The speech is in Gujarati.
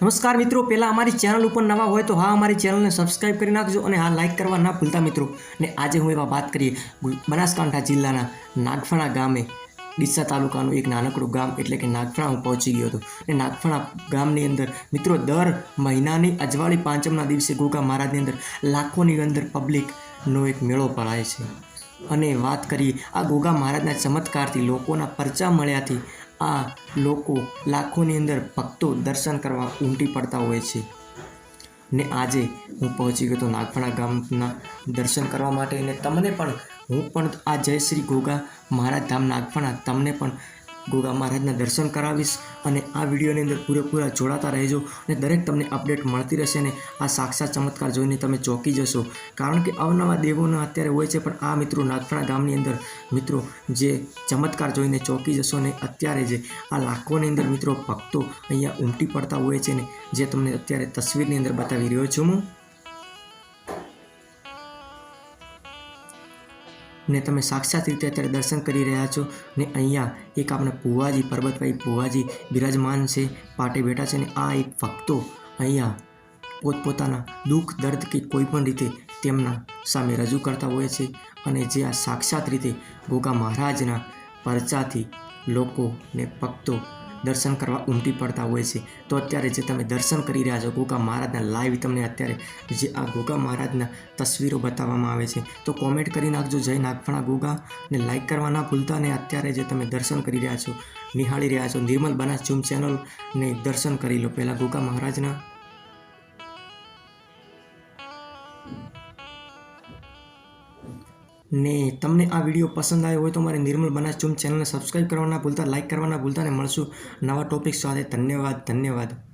નમસ્કાર મિત્રો, પહેલાં અમારી ચેનલ ઉપર નવા હોય તો હા અમારી ચેનલને સબસ્ક્રાઈબ કરી નાખજો અને હા લાઇક કરવા ના ભૂલતા મિત્રો. ને આજે હું એવા વાત કરીએ બનાસકાંઠા જિલ્લાના નાગફણા ગામે, ડીસા તાલુકાનું એક નાનકડું ગામ એટલે કે નાગફણા હું પહોંચી ગયો હતો. અને નાગફણા ગામની અંદર મિત્રો દર મહિનાની અજવાળી પાંચમના દિવસે ગોગા મહારાજની અંદર લાખોની અંદર પબ્લિકનો એક મેળો ભરાય છે. અને વાત કરીએ આ ગોગા મહારાજના ચમત્કારથી લોકોના પરચા મળ્યાથી આ લોકો લાખોની અંદર ભક્તો દર્શન કરવા ઉમટી પડતા હોય છે. ને આજે હું પહોંચી ગયો તો નાગપણા ગામના દર્શન કરવા માટે અને તમને પણ હું પણ આ જય શ્રી ગોગા મારા ધામ નાગપણા તમને પણ ગોગા મહારાજના દર્શન કરાવીશ અને આ વિડીયોની અંદર પૂરેપૂરા જોડાતા રહેજો અને દરેક તમને અપડેટ મળતી રહેશે અને આ સાક્ષાત ચમત્કાર જોઈને તમે ચોંકી જશો. કારણ કે અવનવા દેવોના અત્યારે હોય છે, પણ આ મિત્રો નાગપણા ગામની અંદર મિત્રો જે ચમત્કાર જોઈને ચોંકી જશો ને અત્યારે જે આ લાખોની અંદર મિત્રો ભક્તો અહીંયા ઉમટી પડતા હોય છે ને જે તમને અત્યારે તસવીરની અંદર બતાવી રહ્યો છું હું. ને તમે સાક્ષાત રીતે અત્યારે દર્શન કરી રહ્યા છો ને અહીંયા એક આપણા ભુવાજી, પર્વતભાઈ ભુવાજી બિરાજમાન છે, પાટે બેઠા છે ને આ એક ભક્તો અહીંયા પોતપોતાના દુઃખ, દર્દ કે કોઈ પણ રીતે તેમના સામે રજૂ કરતા હોય છે અને જે આ સાક્ષાત રીતે ગોગા મહારાજના પરચાથી લોકો ને ભક્તો દર્શન કરવા ઉમટી પડતા હોય છે. તો અત્યારે જે તમે દર્શન કરી રહ્યા છો, ગોગા મહારાજના લાઈવ તમને અત્યારે જે આ ગોગા મહારાજના તસવીરો બતાવવામાં આવે છે. તો કોમેન્ટ કરી નાખજો, જય નાગફણા ગોગા. ને લાઈક કરવા ના ભૂલતા ને અત્યારે જે તમે દર્શન કરી રહ્યા છો, નિહાળી રહ્યા છો, નિર્મલ બનાસ ઝૂમ ચેનલને દર્શન કરી લો. પહેલાં ગોગા મહારાજના ને તમને આ વીડિયો પસંદ આવ્યો હોય તો મારે નિર્મલ બનાસ ચૂમ ચેનલને સબસ્ક્રાઈબ કરવાના ભૂલતા લાઇક કરવાના ભૂલતા અને મળશું નવા ટોપિક સાથે. ધન્યવાદ ધન્યવાદ.